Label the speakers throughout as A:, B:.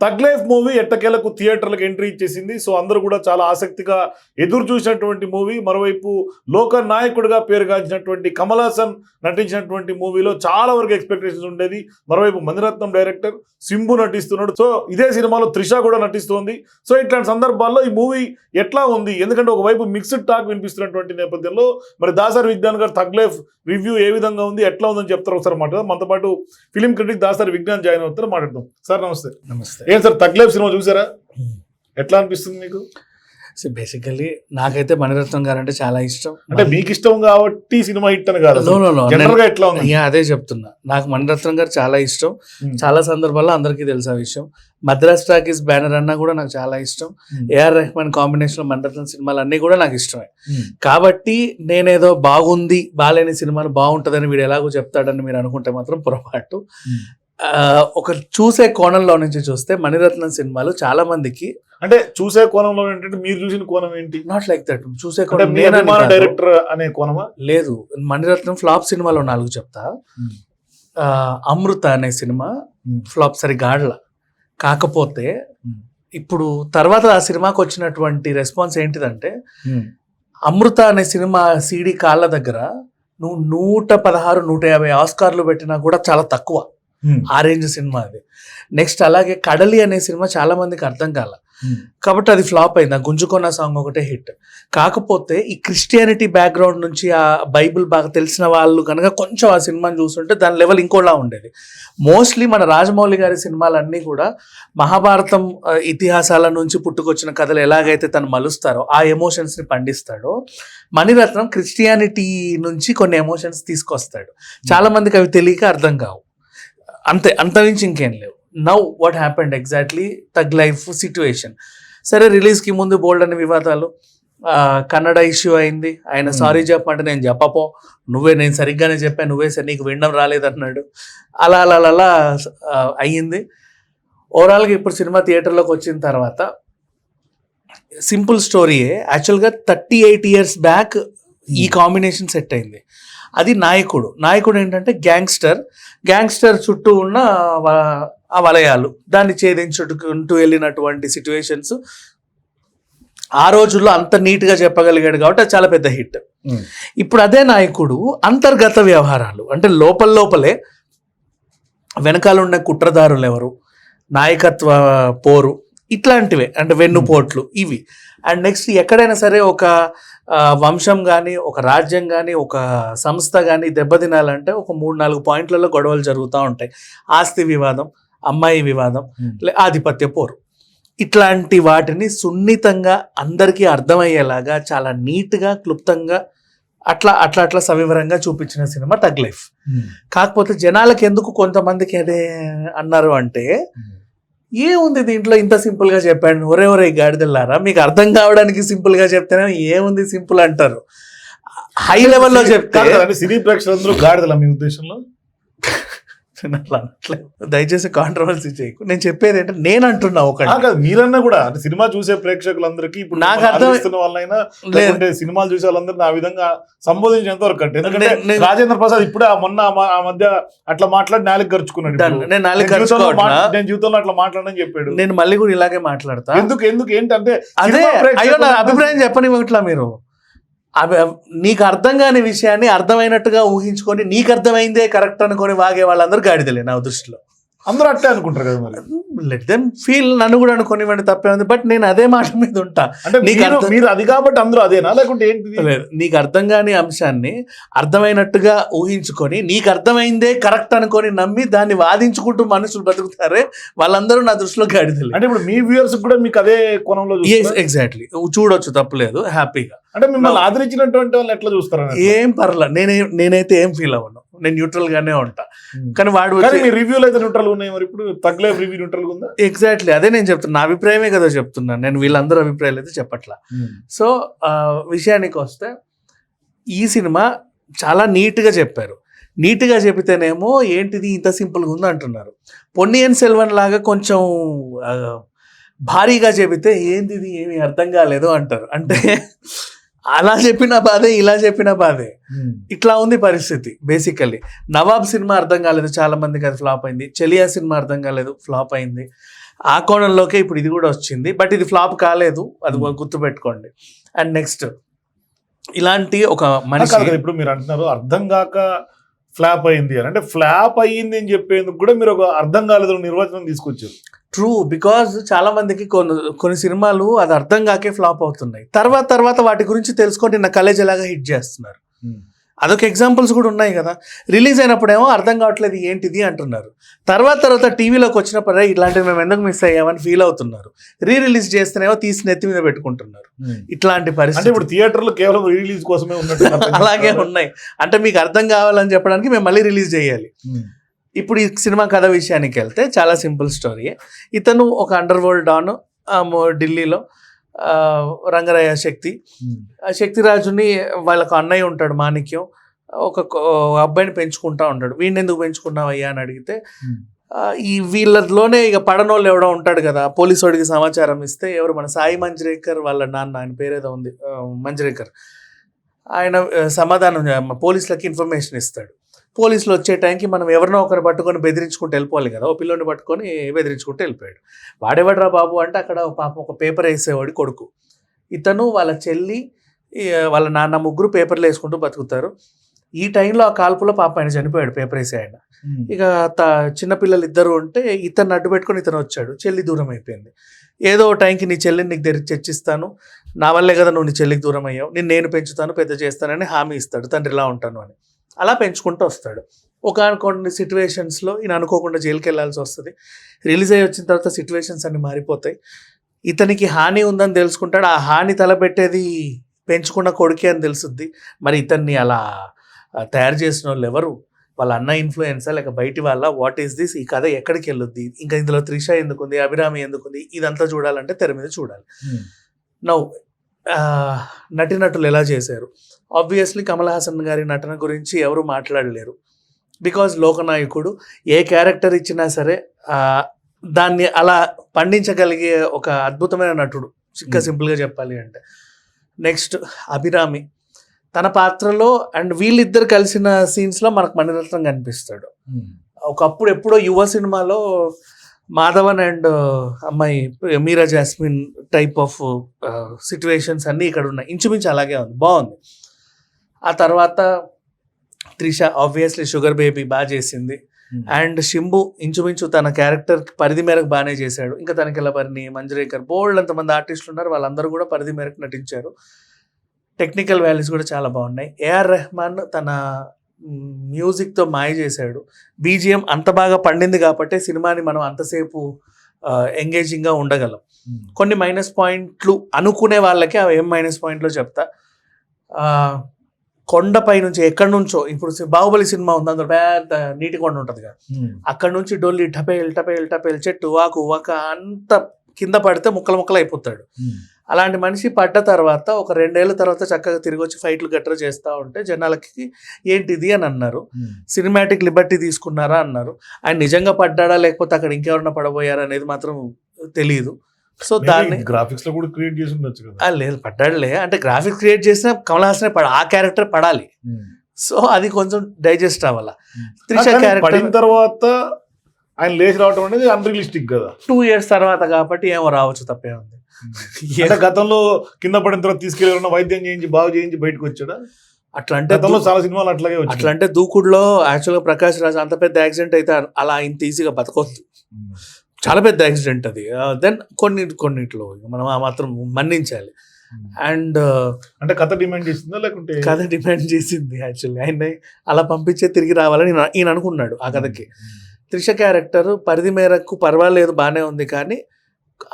A: తగ్లైఫ్ movie ఎట్టకేలకు థియేటర్లకు entry ఇచ్చేసింది. సో అందరూ కూడా చాలా ఆసక్తిగా ఎదురు చూసినటువంటి మూవీ మరోవైపు లోక నాయకుడిగా పేరుగాంచినటువంటి కమల్ హాసన్ నటించినటువంటి మూవీలో చాలా వరకు ఎక్స్పెక్టేషన్స్ ఉండేది. మరోవైపు మణిరత్నం డైరెక్టర్ సింబు నటిస్తున్నాడు. సో ఇదే సినిమాలో త్రిష కూడా నటిస్తోంది. సో ఇట్లాంటి సందర్భాల్లో ఈ మూవీ ఎట్లా ఉంది? ఎందుకంటే ఒకవైపు మిక్స్డ్ టాక్ వినిపిస్తున్నటువంటి నేపథ్యంలో మరి దాసరి విజ్ఞాన్ గారు తగ్లేఫ్ రివ్యూ ఏ విధంగా ఉంది? ఎట్లా ఉందని చెప్తారు ఒకసారి మాట్లాడదాం. మనతో పాటు film critic Dasari Vignan join అవుతారు. మాట్లాడదాం. సార్ నమస్తే.
B: నమస్తే.
A: ఏం సార్ తగ్లైఫ్ సినిమా చూసారా ఎట్లా అనిపిస్తుంది మీకు
B: సో బేసికల్లీ నాకైతే మణిరత్నం గారు అంటే చాలా ఇష్టం
A: అంటే మీకు ఇష్టం కాబట్టి సినిమా హిట్ అని కాదు. జనరల్గా ఎట్లా ఉంది
B: అదే చెప్తున్నా నాకు మణిరత్నం గారు చాలా ఇష్టం
A: Hmm.
B: చాలా సందర్భాల్లో అందరికీ తెలుసు ఆ విషయం మద్రాస్ టాకీస్ బ్యానర్ అన్నా కూడా నాకు చాలా ఇష్టం. ఏఆర్ రెహమాన్ కాంబినేషన్లో మణిరత్నం సినిమాలు అన్నీ కూడా నాకు ఇష్టమే
A: Hmm.
B: కాబట్టి నేనేదో బాగుంది బాలేని సినిమాలు బాగుంటుందని వీడు ఎలాగో చెప్తాడని మీరు అనుకుంటే మాత్రం పొరపాటు
A: Hmm.
B: ఒక చూసే కోణంలో నుంచి చూస్తే మణిరత్నం సినిమాలు చాలా మందికి
A: అంటే చూసే కోణంలో ఏంటంటే మీరు చూసిన కోణం ఏంటి
B: నాట్ లైక్ దట్ చూసే కోణం.
A: డైరెక్టర్ అనే కోణమా
B: లేదు మణిరత్నం ఫ్లాప్ సినిమాలో నాలుగు చెప్తా. ఆ, అమృత అనే సినిమా. ఫ్లాప్ సరిగా ఆడల కాకపోతే. ఇప్పుడు తర్వాత ఆ సినిమాకి వచ్చినటువంటి రెస్పాన్స్ ఏంటిదంటే అమృత అనే సినిమా సీడీ కాళ్ళ దగ్గర నువ్వు నూట పదహారు నూట యాభై ఆస్కార్లు పెట్టినా కూడా చాలా తక్కువ ఆ రేంజ్ సినిమా అది. నెక్స్ట్ అలాగే కడలి అనే సినిమా చాలా మందికి అర్థం కాల. కాబట్టి అది ఫ్లాప్ అయింది. ఆ గుంజుకొన్న సాంగ్ ఒకటే హిట్. కాకపోతే ఈ క్రిస్టియానిటీ బ్యాక్గ్రౌండ్ నుంచి ఆ బైబిల్ బాగా తెలిసిన వాళ్ళు కనుక కొంచెం ఆ సినిమాని చూస్తుంటే దాని లెవెల్ ఇంకోలా ఉండేది. మోస్ట్లీ మన రాజమౌళి గారి సినిమాలన్నీ కూడా మహాభారతం ఇతిహాసాల నుంచి పుట్టుకొచ్చిన కథలు ఎలాగైతే తను మలుస్తారో ఆ ఎమోషన్స్ని పండిస్తాడో మణిరత్నం క్రిస్టియానిటీ నుంచి కొన్ని ఎమోషన్స్ తీసుకొస్తాడు. చాలా మందికి అవి తెలియక అర్థం కావు. అంతే అంతమించి ఇంకేం లేవు. Now what happened exactly thug life situation సరే రిలీజ్కి ముందు బోల్డ్ అనే వివాదాలు. కన్నడ ఇష్యూ అయింది. ఆయన
A: Hmm.
B: సారీ చెప్పమంటే నేను చెప్పపో నువ్వే నేను సరిగ్గానే చెప్పాను. నువ్వే సరే నీకు వినడం రాలేదన్నాడు. అలా అలా అలా అయ్యింది. ఓవరాల్గా ఇప్పుడు సినిమా థియేటర్లోకి వచ్చిన తర్వాత సింపుల్ స్టోరీయే. యాక్చువల్గా థర్టీ ఎయిట్ ఇయర్స్ బ్యాక్ ఈ కాంబినేషన్ సెట్ అయింది. అది నాయకుడు. నాయకుడు ఏంటంటే గ్యాంగ్స్టర్. గ్యాంగ్స్టర్ చుట్టూ ఉన్న వ- ఆ వలయాలు. దాన్ని ఛేదించుకుంటూ వెళ్ళినటువంటి సిచ్యువేషన్స్ ఆ రోజుల్లో అంత నీట్గా చెప్పగలిగాడు కాబట్టి అది చాలా పెద్ద హిట్. ఇప్పుడు అదే నాయకుడు అంతర్గత వ్యవహారాలు. అంటే లోపల లోపలే వెనకాల ఉన్న కుట్రదారులు ఎవరు? నాయకత్వ పోరు. ఇట్లాంటివే. అంటే వెన్నుపోట్లు. ఇవి. అండ్ నెక్స్ట్ ఎక్కడైనా సరే ఒక వంశం కానీ ఒక రాజ్యం కానీ ఒక సంస్థ కానీ దెబ్బతినాలంటే ఒక మూడు నాలుగు పాయింట్లలో గొడవలు జరుగుతూ ఉంటాయి. ఆస్తి వివాదం అమ్మాయి వివాదం లే- ఆధిపత్య పోరు. ఇట్లాంటి వాటిని సున్నితంగా అందరికీ అర్థమయ్యేలాగా చాలా నీట్గా క్లుప్తంగా అట్లా అట్లా అట్లా సవివరంగా చూపించిన సినిమా తగ్ లైఫ్. కాకపోతే జనాలకు ఎందుకు కొంతమందికి అదే అన్నారు అంటే ఏముంది దీంట్లో ఇంత సింపుల్గా చెప్పాడు? ఒరే ఒరే గాడిదల్లారా మీకు అర్థం కావడానికి సింపుల్గా చెప్తేనే ఏముంది సింపుల్ అంటారు? హై లెవెల్లో చెప్తే
A: సినీ ప్రేక్షకులందరూ గాడిదల మీ ఉద్దేశంలో?
B: నేను అట్లా అనట్లేదు. దయచేసి కాంట్రవర్సీ చేయకు నేను చెప్పేది ఏంటంటే నేను అంటున్నా ఒకటి
A: కాదు మీరన్నా కూడా అంటే సినిమా చూసే ప్రేక్షకులందరికీ ఇప్పుడు
B: నాకు అర్థం-
A: వాళ్ళైనా
B: లేదు.
A: లేకుంటే సినిమాలు చూసే వాళ్ళందరినీ ఆ విధంగా సంబోధించేంత వరకు కరెక్ట్. ఎందుకంటే రాజేంద్ర ప్రసాద్ ఇప్పుడే ఆ మొన్న ఆ మధ్య అట్లా మాట్లాడి నాలుగు ఖర్చుకున్నాడు.
B: నేను నాలుగు
A: నేను జీవితంలో అట్లా మాట్లాడని చెప్పాడు
B: నేను మళ్ళీ కూడా ఇలాగే మాట్లాడతా
A: ఎందుకు ఎందుకు ఏంటంటే
B: అదే అయ్యో నా అభిప్రాయం చెప్పనివ్వట్లా మీరు అవి నీకు అర్థం కాని విషయాన్ని అర్థమైనట్టుగా ఊహించుకొని నీకు అర్థమైందే కరెక్ట్ అనుకొని వాగే వాళ్ళందరూ గాడిదలే నా దృష్టిలో.
A: అందరూ అట్టే అనుకుంటారు కదా మరి.
B: లెట్ దెమ్ ఫీల్ నన్ను కూడా అనుకోనివ్వండి తప్పే ఉంది బట్ నేను అదే మాట మీద ఉంటా.
A: అంటే
B: నీకు
A: మీరు అది కాబట్టి అందరూ అదేనా? లేకుంటే ఏంటిది?
B: లేదు నీకు అర్థం కాని అంశాన్ని అర్థమైనట్టుగా ఊహించుకొని నీకు అర్థమైందే కరెక్ట్ అనుకొని నమ్మి దాన్ని వాదించుకుంటూ మనుషులు బతుకుతారే వాళ్ళందరూ నా దృష్టిలో గాడిదలే.
A: అంటే ఇప్పుడు మీ వ్యూయర్స్ కూడా మీకు అదే కోణంలో?
B: ఎగ్జాక్ట్లీ చూడొచ్చు తప్పలేదు హ్యాపీగా.
A: అంటే మిమ్మల్ని ఆదరించినటువంటి వాళ్ళు ఎట్లా చూస్తారు
B: ఏం పర్లే నేనే నేనైతే ఏం ఫీల్ అవ్వను. నేను న్యూట్రల్ గానే ఉంటా. కానీ వాడు
A: కానీ మీ రివ్యూలు అయితే న్యూట్రల్ ఉన్నాయి మరి ఇప్పుడు? తగ్గలే రివ్యూ న్యూట్రల్ ఉందా?
B: ఎగ్జాక్ట్లీ అదే నేను చెప్తున్నా. నా అభిప్రాయమే కదా చెప్తున్నాను నేను వీళ్ళందరూ అభిప్రాయాలు అయితే చెప్పట్లా. సో ఆ, విషయానికి వస్తే ఈ సినిమా చాలా నీట్గా చెప్పారు. నీట్గా చెబితేనేమో ఏంటిది ఇంత సింపుల్గా ఉంది అంటున్నారు. పొన్నియన్ సెల్వన్ లాగా కొంచెం భారీగా చెబితే ఏంది ఇది ఏమి అర్థం కాలేదు అంటారు. అంటే అలా చెప్పిన బాధే ఇలా చెప్పిన బాధే. ఇట్లా ఉంది పరిస్థితి బేసికల్లీ నవాబ్ సినిమా అర్థం కాలేదు చాలా మందికి అది ఫ్లాప్ అయింది. చెలియా సినిమా అర్థం కాలేదు ఫ్లాప్ అయింది. ఆ కోణంలోకే ఇప్పుడు ఇది కూడా వచ్చింది. బట్ ఇది ఫ్లాప్ కాలేదు అది
A: Hmm.
B: గుర్తుపెట్టుకోండి. అండ్ నెక్స్ట్ ఇలాంటి ఒక మనిషి
A: ఇప్పుడు మీరు అంటున్నారు అర్థం కాక ఫ్లాప్ అయింది అని. అంటే ఫ్లాప్ అయ్యింది అని చెప్పేందుకు కూడా మీరు ఒక అర్థం కాలేదు నిర్వచనం తీసుకొచ్చారు.
B: ట్రూ బికాజ్ చాలా మందికి కొన్ని కొన్ని సినిమాలు అది అర్థం కాకే ఫ్లాప్ అవుతున్నాయి. తర్వాత తర్వాత వాటి గురించి తెలుసుకొని నిన్న కలేజ్ ఎలాగా హిట్ చేస్తున్నారు. అదొక ఎగ్జాంపుల్స్ కూడా ఉన్నాయి కదా. రిలీజ్ అయినప్పుడేమో అర్థం కావట్లేదు ఏంటిది అంటున్నారు. తర్వాత తర్వాత టీవీలోకి వచ్చినప్పుడు "రేయ్, ఇట్లాంటివి మేము ఎందుకు మిస్ అయ్యామని ఫీల్ అవుతున్నారు. రీ రిలీజ్ చేస్తేనేమో తీసి నెత్తి మీద పెట్టుకుంటున్నారు. ఇట్లాంటి
A: అంటే
B: పరిస్థితి.
A: ఇప్పుడు థియేటర్లో కేవలం రిలీజ్ కోసమే ఉన్నట్టు
B: అలాగే. ఉన్నాయి. అంటే మీకు అర్థం కావాలని చెప్పడానికి మేము మళ్ళీ రిలీజ్ చేయాలి.
A: ఉమ్.
B: ఇప్పుడు ఈ సినిమా కథ విషయానికి వెళ్తే చాలా సింపుల్ స్టోరీ. ఇతను ఒక అండర్ వరల్డ్ డాన్ ఢిల్లీలో రంగరాయ శక్తి. ఆ శక్తిరాజుని వాళ్ళకు అన్నయ్య ఉంటాడు మాణిక్యం. ఒక అబ్బాయిని పెంచుకుంటా ఉంటాడు వీడిని ఎందుకు పెంచుకున్నావు అయ్యా అని అడిగితే. ఆ, ఈ వీళ్ళలోనే ఇక పడనోళ్ళు ఎవడో ఉంటాడు కదా పోలీసు వాడికి సమాచారం ఇస్తే ఎవరు మన సాయి మంజ్రేకర్ వాళ్ళ నాన్న ఆయన పేరేదో ఉంది మంజ్రేకర్. ఆయన సమాధానం పోలీసులకి ఇన్ఫర్మేషన్ ఇస్తాడు. పోలీసులు వచ్చే టైంకి మనం ఎవరినో ఒకరు పట్టుకొని బెదిరించుకుంటూ వెళ్ళిపోవాలి కదా. ఓ పిల్లోని పట్టుకొని బెదిరించుకుంటూ వెళ్ళిపోయాడు. వాడెవడ్రా బాబు అంటే అక్కడ ఒక పాపం ఒక పేపర్ వేసేవాడి కొడుకు. ఇతను వాళ్ళ చెల్లి వాళ్ళ నాన్న ముగ్గురు పేపర్లు వేసుకుంటూ బతుకుతారు. ఈ టైంలో ఆ కాల్పులో పాప ఆయన చనిపోయాడు పేపర్ వేసే ఆయన. ఇక త చిన్నపిల్లలు ఇద్దరు ఉంటే ఇతను అడ్డు పెట్టుకొని ఇతను వచ్చాడు. చెల్లి దూరం అయిపోయింది. ఏదో టైంకి నీ చెల్లిని నీకు దగ్గర చర్చిస్తాను నా వల్లే కదా నువ్వు నీ చెల్లికి దూరం అయ్యావు. నేను నేను పెంచుతాను పెద్ద చేస్తానని హామీ ఇస్తాడు. తండ్రిలా ఉంటాను అని. అలా పెంచుకుంటూ వస్తాడు. ఒక కొన్ని సిచ్యువేషన్స్లో ఈయన అనుకోకుండా జైలుకి వెళ్ళాల్సి వస్తుంది. రిలీజ్ అయ్యి వచ్చిన తర్వాత సిచ్యువేషన్స్ అన్ని మారిపోతాయి. ఇతనికి హాని ఉందని తెలుసుకుంటాడు. ఆ హాని తలపెట్టేది పెంచుకున్న కొడుకే అని తెలుసుద్ది. మరి ఇతన్ని అలా తయారు చేసిన వాళ్ళు ఎవరు? వాళ్ళ అన్న ఇన్ఫ్లుయెన్సా లేక బయటి వాళ్ళ? వాట్ ఈస్ దిస్ ఈ కథ ఎక్కడికి వెళ్ళొద్ది? ఇంకా ఇందులో త్రిష ఎందుకుంది? అభిరామి ఎందుకుంది? ఇదంతా చూడాలంటే తెర మీద చూడాలి. నౌ నటినటులు ఎలా చేశారు? ఆబ్వియస్లీ కమల్ హాసన్ గారి నటన గురించి ఎవరు మాట్లాడలేరు. బికాజ్ లోకనాయకుడు ఏ క్యారెక్టర్ ఇచ్చినా సరే దాన్ని అలా పండించగలిగే ఒక అద్భుతమైన నటుడు. ఇంకా
A: Hmm.
B: సింపుల్గా చెప్పాలి అంటే. నెక్స్ట్ అభిరామి. తన పాత్రలో అండ్ వీళ్ళిద్దరు కలిసిన సీన్స్లో మనకు మణిరత్నం కనిపిస్తాడు.
A: ఉమ్.
B: ఒకప్పుడు ఎప్పుడో యువ సినిమాలో మాధవన్ అండ్ అమ్మాయి Meera Jasmine type of situations అన్నీ ఇక్కడ ఉన్నాయి. ఇంచుమించు అలాగే ఉంది. బాగుంది. ఆ తర్వాత త్రిష ఆబ్వియస్లీ షుగర్ బేబీ బాగా చేసింది.
A: ఉమ్.
B: అండ్ షింబు ఇంచుమించు తన క్యారెక్టర్ పరిధి మేరకు బాగానే చేశాడు. ఇంకా తనకి భరణి మంజరేకర్ బోల్డ్ అంతమంది ఆర్టిస్టులు ఉన్నారు వాళ్ళందరూ కూడా పరిధి మేరకు నటించారు. టెక్నికల్ వాల్యూస్ కూడా చాలా బాగున్నాయి. ఏఆర్ రెహమాన్ తన మ్యూజిక్తో మాయ చేశాడు బీజిఎం అంత బాగా పండింది కాబట్టి సినిమాని మనం అంతసేపు ఎంగేజింగ్గా ఉండగలం. కొన్ని మైనస్ పాయింట్లు అనుకునే వాళ్ళకి అవి ఏం మైనస్ పాయింట్లో చెప్తా ఆ, కొండపై నుంచి ఎక్కడి నుంచో ఇప్పుడు బాహుబలి సినిమా ఉంది అందులో పెద్ద నీటి కొండ ఉంటుంది కదా. అక్కడ నుంచి డొల్లి టపేల్ టపేల్ టపేల్ చెట్టు వాకు వక అంత కింద పడితే ముక్కలు ముక్కలు అయిపోతాడు. అలాంటి మనిషి పడ్డ తర్వాత ఒక రెండేళ్ళ తర్వాత చక్కగా తిరిగి వచ్చి ఫైట్లు గట్రా చేస్తూ ఉంటే జనాలకి ఏంటిది అని అన్నారు. సినిమాటిక్ లిబర్టీ తీసుకున్నారా అన్నారు. ఆయన నిజంగా పడ్డాడా లేకపోతే అక్కడ ఇంకెవరన్నా పడబోయారా అనేది మాత్రం తెలియదు సో దాన్ని
A: graphics లో కూడా క్రియేట్ చేసి ఉండొచ్చు కదా.
B: లేదు పడ్డాడులే. అంటే గ్రాఫిక్స్ క్రియేట్ చేసిన కమల్ హాసనే పడ ఆ క్యారెక్టర్ పడాలి. సో అది కొంచెం డైజెస్ట్ అవ్వాలా త్రిష
A: కానీ
B: క్యారెక్టర్
A: పడిన తర్వాత ఆయన లేచి రావడం అనేది అన్రియలిస్టిక్ కదా.
B: టూ ఇయర్స్ తర్వాత కాబట్టి ఏమో రావచ్చు తప్పే ఉంది
A: అంటే గతంలో కింద పడిన తర్వాత తీసుకెళ్ళి ఎవరైనా వైద్యం చేయించి బాగు చేయించి బయటకు వచ్చాడా?
B: అట్లా అంటే
A: చాలా సినిమాలు అట్లాగే
B: అట్లా అంటే దూకుడులో యాక్చువల్గా ప్రకాష్ రాజ్ అంత పెద్ద యాక్సిడెంట్ అయితే అలా ఇంత ఈజీగా బతకొద్దు. చాలా పెద్ద యాక్సిడెంట్ అది. దెన్ కొన్ని కొన్నిట్లో మనం ఆ మాత్రం మన్నించాలి. అండ్
A: అంటే కథ డిమాండ్ చేసిందా లేకుంటే?
B: కథ డిమాండ్ చేసింది యాక్చువల్లీ. ఆయన అలా పంపించే తిరిగి రావాలని ఈయన అనుకున్నాడు ఆ కథకి. త్రిష క్యారెక్టర్ పరిధి మేరకు పర్వాలేదు బాగానే ఉంది కానీ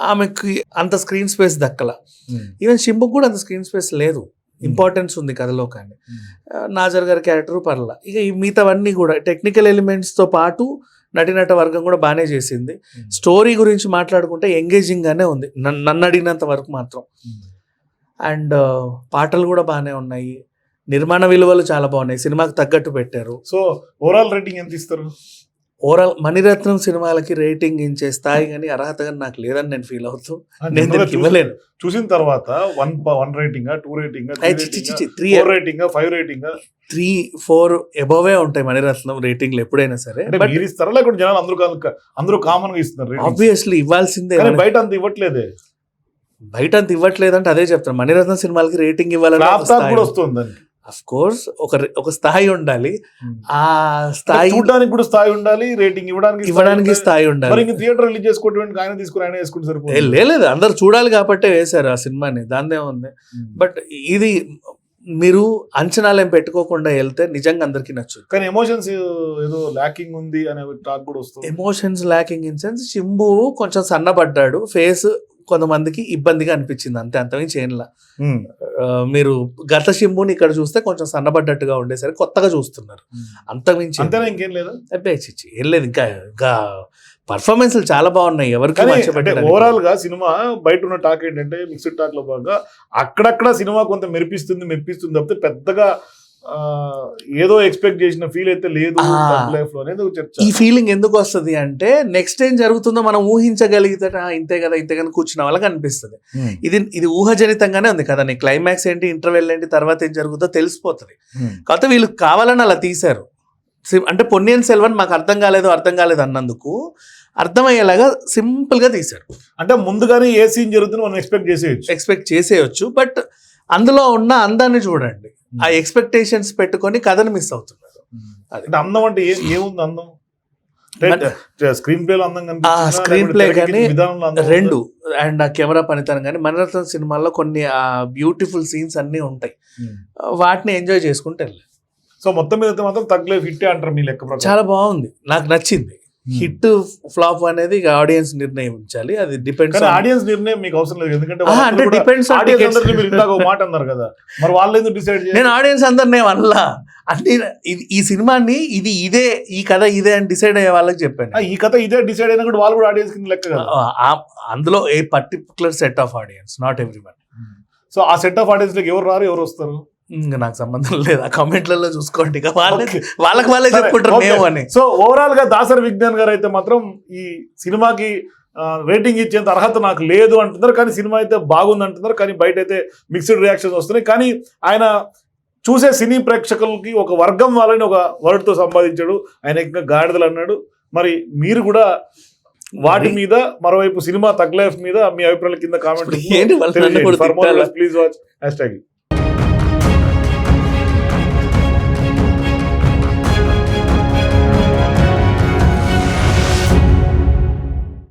B: ఆమెకి అంత స్క్రీన్ స్పేస్ దక్కల.
A: ఉమ్.
B: ఈవెన్ షింబుకు కూడా అంత స్క్రీన్ స్పేస్ లేదు. ఇంపార్టెన్స్ ఉంది కథలో కానీ. ఆ, నాజర్ గారి క్యారెక్టర్ పర్ల. ఇక మిగతావన్నీ కూడా టెక్నికల్ ఎలిమెంట్స్తో పాటు నటినట వర్గం కూడా బాగానే చేసింది. స్టోరీ గురించి మాట్లాడుకుంటే ఎంగేజింగ్గానే ఉంది. నన్ను అడిగినంత వరకు మాత్రం. అండ్ పాటలు కూడా బాగానే ఉన్నాయి. నిర్మాణ విలువలు చాలా బాగున్నాయి. సినిమాకి తగ్గట్టు పెట్టారు.
A: సో ఓవరాల్ రేటింగ్ ఎంత ఇస్తారు?
B: ఓవరాల్ మణిరత్నం సినిమాలకి రేటింగ్ ఇచ్చే స్థాయి కానీ అర్హత కానీ నాకు లేదని నేను ఫీల్ అవుతూ నేను దీనికి ఇవ్వలేను.
A: చూసిన తర్వాత one one rating two rating
B: three
A: four rating five rating.
B: Three four above ఉంటాయి మణిరత్నం రేటింగ్లు ఎప్పుడైనా సరే.
A: మీరు ఇస్తారా లేకుంటే జనాలు అందరూ అందరూ కామన్గా ఇస్తున్నారు?
B: ఆబ్వియస్లీ ఇవ్వాల్సిందే
A: బయట అంత ఇవ్వట్లేదే.
B: బయట అంత ఇవ్వట్లేదంటే అదే చెప్తాను మణిరత్నం సినిమాలకి రేటింగ్ ఇవ్వాలని
A: కూడా వస్తుంది
B: అఫ్ కోర్స్ ఒక ఒక స్థాయి ఉండాలి.
A: Hmm.
B: ఆ స్థాయి
A: చూడడానికి కూడా స్థాయి ఉండాలి రేటింగ్ ఇవ్వడానికి
B: ఇవ్వడానికి. స్థాయి
A: మరి
B: ఉండాలి
A: ఇంక థియేటర్ రిలీజ్ చేసుకోవడానికి ఆయన తీసుకుని ఆయన వేసుకుంటే సరిపోతుంది.
B: లేదు అందరు చూడాలి కాబట్టే వేశారు ఆ సినిమాని దాందే ఉంది.
A: Hmm.
B: బట్ ఇది మీరు అంచనాలు ఏం పెట్టుకోకుండా వెళ్తే నిజంగా అందరికీ నచ్చు
A: కానీ ఎమోషన్స్ ఏదో ల్యాకింగ్ ఉంది అనే టాక్ కూడా వస్తుంది.
B: Emotions lacking in sense Simbu కొంచెం సన్నబడ్డాడు. ఫేస్ కొంతమందికి ఇబ్బందిగా అనిపించింది. అంతే అంతమించి
A: Hmm.
B: ఆ, మీరు గత శింబుని ఇక్కడ చూస్తే కొంచెం సన్నబడ్డట్టుగా ఉండేసరికి కొత్తగా చూస్తున్నారు. అంతకుమించి
A: అంతేనా ఇంకేం లేదా?
B: అబ్బాయి చిచ్చి ఏం లేదు. ఇంకా ఇంకా పర్ఫార్మెన్స్లు చాలా బాగున్నాయి. ఎవరికి.
A: ఓవరాల్గా సినిమా బయట ఉన్న టాక్ ఏంటంటే మిక్స్డ్ టాక్లో భాగంగా అక్కడక్కడ సినిమా కొంత మెరిపిస్తుంది మెప్పిస్తుంది తప్పితే పెద్దగా ఏదో ఎక్స్పెక్ట్ చేసిన ఫీల్ అయితే లేదు. లైఫ్లో అనేది ఒక చర్చ.
B: ఈ ఫీలింగ్ ఎందుకు వస్తుంది అంటే నెక్స్ట్ ఏం జరుగుతుందో మనం ఊహించగలిగితే "ఆ, ఇంతే కదా ఇంతే కదా కూర్చున్న వాళ్ళకి అనిపిస్తుంది. ఇది ఇది ఊహజనితంగానే ఉంది కదా నీ క్లైమాక్స్ ఏంటి ఇంటర్వెల్ ఏంటి తర్వాత ఏం జరుగుతుందో తెలిసిపోతుంది. కాకపోతే వీళ్ళు కావాలని అలా తీశారు. అంటే పొన్నియన్ సెల్వన్ మాకు అర్థం కాలేదు అర్థం కాలేదు అన్నందుకు అర్థమయ్యేలాగా సింపుల్గా తీశారు.
A: అంటే ముందుగానే ఏ సీన్ జరుగుతుందో మనం ఎక్స్పెక్ట్ చేసేయచ్చు.
B: ఎక్స్పెక్ట్ చేసేయచ్చు బట్ అందులో ఉన్న అందాన్ని చూడండి. ఆ ఎక్స్పెక్టేషన్స్ పెట్టుకొని కథను మిస్ అవుతున్నారు అది.
A: అంటే అందం అంటే ఏముంది అందం స్క్రీన్ ప్లే లో అందం
B: ఆ
A: కనిపిస్తుందా?
B: screen
A: లేకపోతే
B: play
A: తెరకెక్కించిన
B: కానీ? రెండు అండ్ ఆ కెమెరా పనితనం కానీ మణిరత్నం సినిమాల్లో కొన్ని ఆ బ్యూటిఫుల్ సీన్స్ అన్నీ ఉంటాయి
A: Hmm.
B: వాటిని ఎంజాయ్ చేసుకుంటే
A: సో మొత్తం మీద అయితే మాత్రం తగ్గలే హిట్ అంటారు మీ లెక్క
B: చాలా బాగుంది నాకు నచ్చింది
A: Hmm.
B: హిట్ ఫ్లాప్ అనేది ఇక ఆడియన్స్ నిర్ణయించాలి అది డిపెండ్స్
A: ఆడియన్స్ నిర్ణయం మీకు అవసరం లేదు. ఎందుకంటే
B: అంటే డిపెండ్స్
A: మీరు మాట అన్నారు కదా. మరి వాళ్ళు ఎందుకు డిసైడ్
B: నేను ఆడియన్స్ అందరినీ అనలా. అంటే ఈ సినిమాని ఇది ఇదే ఈ కథ ఇదే అని డిసైడ్ అయ్యే వాళ్ళకి చెప్పాను.
A: ఆ, ఈ కథ ఇదే డిసైడ్ అయినా కూడా వాళ్ళు కూడా ఆడియన్స్ కింద లెక్క
B: అందులో a particular set of audience not every
A: so ఆ సెట్ ఆఫ్ ఆడియన్స్లోకి ఎవరు రారు ఎవరు వస్తారు?
B: ఇంకా నాకు సంబంధం లేదు? ఆ కామెంట్లలో చూసుకోండి. ఇక వాళ్ళే
A: Okay.
B: వాళ్ళకి వాళ్ళే చెప్పుకుంటారు. మేము అని.
A: సో ఓవరాల్గా దాసరి విజ్ఞాన్ గారు అయితే మాత్రం ఈ సినిమాకి రేటింగ్ ఇచ్చేంత అర్హత నాకు లేదు అంటున్నారు. కానీ సినిమా అయితే బాగుంది అంటున్నారు. కానీ బయట అయితే మిక్స్డ్ రియాక్షన్స్ వస్తున్నాయి. కానీ ఆయన చూసే సినీ ప్రేక్షకులకి ఒక వర్గం వాళ్ళని ఒక word తో సంపాదించాడు. ఆయన ఇంకా గాడిదలు అన్నాడు. మరి మీరు కూడా వాటి మీద మరోవైపు సినిమా తగ్లైఫ్ మీద మీ అభిప్రాయాల కింద కామెంట్? Please watch hashtag